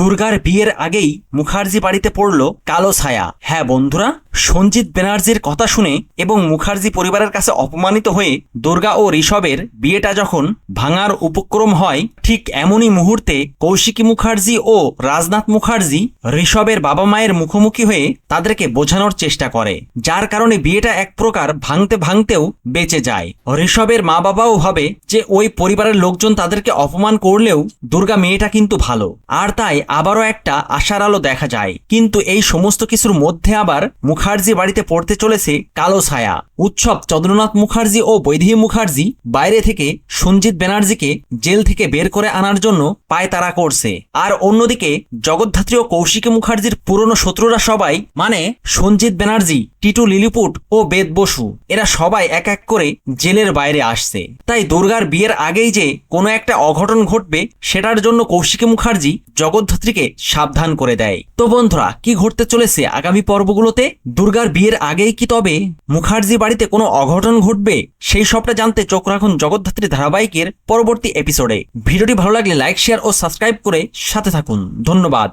দুর্গার বিয়ের আগেই মুখার্জি বাড়িতে পড়ল কালো ছায়া। হ্যাঁ বন্ধুরা সঞ্জিত ব্যানার্জির কথা শুনে এবং মুখার্জি পরিবারের কাছে অপমানিত হয়ে দুর্গা ও ঋষভের বিয়েটা যখন ভাঙার উপক্রম হয়, ঠিক এমনই মুহূর্তে কৌশিকী মুখার্জি ও রাজনাথ মুখার্জি ঋষভের বাবা মায়ের মুখোমুখি হয়ে তাদেরকে বোঝানোর চেষ্টা করে, যার কারণে বিয়েটা এক প্রকার ভাঙতে ভাঙতেও বেঁচে যায়। ঋষভের মা বাবাও ভাবে যে ওই পরিবারের লোকজন তাদেরকে অপমান করলেও দুর্গা মেয়েটা কিন্তু ভালো। আর তাই আবারও একটা আশার আলো দেখা যায়। কিন্তু এই সমস্ত কিছুর মধ্যে আবার মুখার্জি বাড়িতে পড়তে চলেছে কালো ছায়া। উৎসব চন্দ্রনাথ মুখার্জি ও বৈদেহী মুখার্জি বাইরে থেকে সঞ্জিত ব্যানার্জিকে জেল থেকে বের করে আনার জন্য পায়তারা করছে। আর অন্যদিকে জগদ্ধাত্রী ও কৌশিকী মুখার্জির পুরনো শত্রুরা সবাই মানে সঞ্জিত ব্যানার্জি, টিটু লিলিপুট ও বেদ বসু, এরা সবাই এক এক করে জেলের বাইরে আসছে। তাই দুর্গার বিয়ের আগেই যে কোনো একটা অঘটন ঘটবে, সেটার জন্য কৌশিকী মুখার্জি জগদ্ধাত্রীকে সাবধান করে দেয়। তো বন্ধুরা, কি ঘটতে চলেছে আগামী পর্বগুলোতে? দুর্গার বিয়ের আগেই কি তবে মুখার্জি বাড়িতে কোনো অঘটন ঘটবে? সেই সবটা জানতে চোখ রাখুন জগদ্ধাত্রী ধারাবাহিকের পরবর্তী এপিসোডে ভিডিওটি ভালো লাগলে লাইক শেয়ার ও সাবস্ক্রাইব করে সাথে থাকুন। ধন্যবাদ।